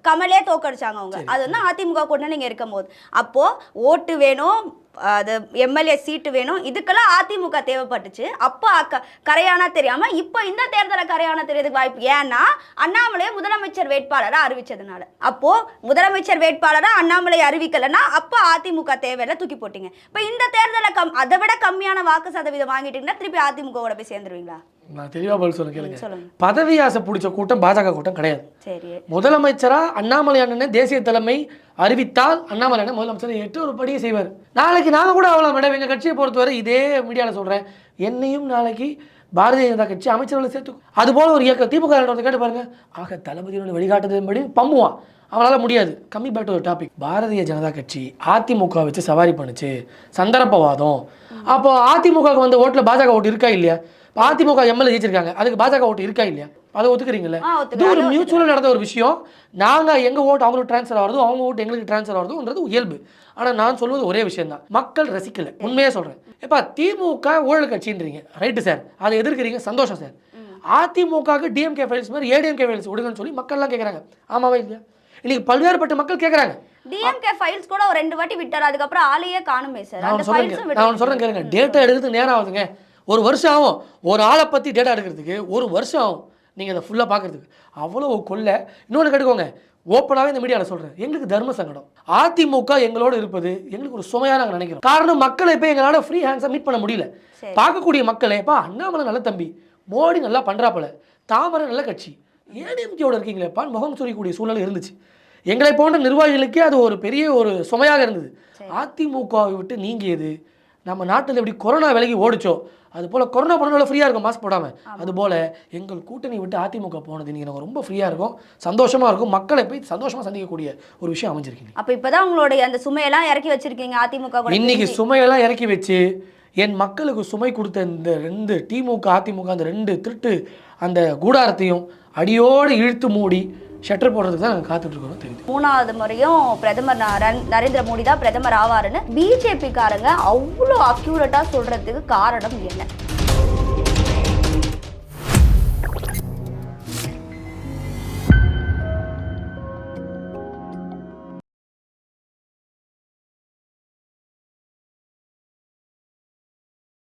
[SPEAKER 2] கமல் தோக்கடிச்சாங்க அவங்க. அது வந்து அதிமுக கூட்டணி நீங்க இருக்கும் போது அப்போ ஓட்டு வேணும் அது எம்எல்ஏ சீட்டு வேணும். இதுக்கெல்லாம் அதிமுக தேவைப்பட்டுச்சு. அப்போ அக்க- கரையானா தெரியாமல் இப்போ இந்த தேர்தலை கரையானா தெரியறதுக்கு வாய்ப்பு. ஏன்னா அண்ணாமலை முதலமைச்சர் வேட்பாளராக அறிவிச்சதுனால. அப்போது முதலமைச்சர் வேட்பாளராக அண்ணாமலை அறிவிக்கலைன்னா அப்போ அதிமுக தேவையில்ல தூக்கி போட்டீங்க. இப்போ இந்த தேர்தலை கம் அதை விட கம்மியான வாக்கு சதவீதம் வாங்கிட்டீங்கன்னா திருப்பி அதிமுகவோட போய் சேர்ந்துருவீங்களா?
[SPEAKER 1] நான் தெளிவா பதில் சொல்ல கேளுங்க. பதவி ஆசை பிடிச்ச கூட்டம் பாஜக கூட்டம் கிடையாது.
[SPEAKER 2] சரி.
[SPEAKER 1] முதலமைச்சரா அண்ணாமலை அண்ணனை தேசிய தலைமை அறிவித்தால் அண்ணாமலை அண்ணன் முதலமைச்சர் எட்டு ஒரு படியை செய்வார். நாளைக்கு நாங்கள் கூட அவ்வளோ மேடம். எங்கள் கட்சியை பொறுத்தவரை இதே மீடியாவில் சொல்கிறேன் என்னையும் நாளைக்கு பாரதிய ஜனதா கட்சி அமைச்சர்களை சேர்த்து அதுபோல ஒரு இயக்கம் திமுக கேட்டு பாருங்க. ஆக தளபதியோட வழிகாட்டுதன்படி பம்முவான் அவனால் முடியாது. கம்மி back to topic Bharatiya Janata கட்சி அதிமுக வச்சு சவாரி பண்ணுச்சு. சந்தர்ப்பவாதம். அப்போ அதிமுகவுக்கு வந்த ஓட்டில் பாஜக ஓட்டு இருக்கா இல்லையா? அதிமுக எம்எல்ஏ ஜெயிச்சிருக்காங்க. அதுக்கு பாஜக ஓட்டு இருக்கா இல்லையா? அதை ஒத்துக்கிறீங்களா
[SPEAKER 2] ஆ,
[SPEAKER 1] இது. ஒரு
[SPEAKER 2] அதை
[SPEAKER 1] மியூச்சுவலாக நடந்த ஒரு விஷயம். நாங்கள் எங்கள் ஓட்டு அவங்களுக்கு ட்ரான்ஸ்ஃபர் ஆகிறதும் அவங்க ஓட்டு எங்களுக்கு ட்ரான்ஸ்ஃபர் ஆகிறதுன்றது இயல்பு. ஆனால் நான் சொல்வது ஒரே விஷயம் தான் மக்கள் ரசிக்கல. உண்மையாக சொல்கிறேன் எப்பா திமுக ஊழல் கட்சின்றீங்க. ரைட்டு சார் அதை எதிர்க்கிறீங்க. சந்தோஷம் சார் அதிமுகவுக்கு டிஎம்கே ஃபைல்ஸ் மாதிரி ஏடிஎம்கே ஃபைல்ஸ் விடுங்கன்னு சொல்லி மக்கள்லாம் கேட்குறாங்க ஆமாவா இல்லையா? இன்னைக்கு பல்வேறுபட்ட மக்கள் கேட்குறாங்க
[SPEAKER 2] டிஎம்கே ஃபைல்ஸ் கூட ஒரு ரெண்டு வாட்டி விட்டார். அதுக்கப்புறம் ஆளையே காணுமே சார்
[SPEAKER 1] நான் சொல்கிறேன் கேளுங்க. டேட்டா எடுக்கிறதுக்கு நேரம் ஆகுதுங்க. ஒரு வருஷம் ஆகும். ஒரு ஆளை பற்றி டேட்டா எடுக்கிறதுக்கு ஒரு வருஷம் ஆகும். நீங்கள் அதை ஃபுல்லாக பார்க்கறதுக்கு. அவ்வளோ கொள்ள. இன்னொன்று கேட்டுக்கோங்க. ஓப்பனாகவே இந்த மீடியாவில் சொல்கிறேன் எங்களுக்கு தர்ம சங்கடம். அதிமுக எங்களோடு இருப்பது எங்களுக்கு ஒரு சுமையாக நாங்கள் நினைக்கிறோம். காரணம் மக்களை இப்போ எங்களால் ஃப்ரீ ஹேண்ட்ஸாக மீட் பண்ண முடியல. பார்க்கக்கூடிய மக்களே பா அண்ணாமலை நல்ல தம்பி மோடி நல்லா பண்ணுறாப்புல தாமரை நல்ல கட்சி. ஏடிஎம்கேயோட இருக்கீங்களேப்பான்னு முகம் சுரியக்கூடிய சூழ்நிலை இருந்துச்சு. எங்களை போன்ற நிர்வாகிகளுக்கே அது ஒரு பெரிய ஒரு சுமையாக இருந்தது. அதிமுகவை விட்டு நீங்கியது நம்ம நாட்டில் எப்படி கொரோனா விலகி ஓடிச்சோ அது போல் கொரோனா பண்ணால ஃப்ரீயாக இருக்கும் மாஸ்க் போடாமல் அது போல் எங்கள் கூட்டணி விட்டு அதிமுக போனது நீங்கள் நாங்கள் ரொம்ப ஃப்ரீயாக இருக்கும் சந்தோஷமாக இருக்கும் மக்களை போய் சந்தோஷமாக சந்திக்கக்கூடிய ஒரு விஷயம் அமைஞ்சிருக்கீங்க.
[SPEAKER 2] அப்ப இப்பதான் உங்களுடைய அந்த சுமையெல்லாம் இறக்கி வச்சிருக்கீங்க அதிமுக
[SPEAKER 1] இன்னைக்கு. சுமையெல்லாம் இறக்கி வச்சு என் மக்களுக்கு சுமை கொடுத்த இந்த ரெண்டு திமுக அதிமுக அந்த ரெண்டு திருட்டு அந்த கூடாரத்தையும் அடியோடு இழுத்து மூடி ஷட்டர் போடுறதுக்கு தான் நாங்கள் காத்துட்ருக்கோம் தெரியுது.
[SPEAKER 2] மூணாவது முறையும் பிரதமர் நரேந்திர மோடி தான் பிரதமர் ஆவாருன்னு பிஜேபிக்காரங்க அவ்வளோ அக்யூரட்டாக சொல்றதுக்கு காரணம் என்ன?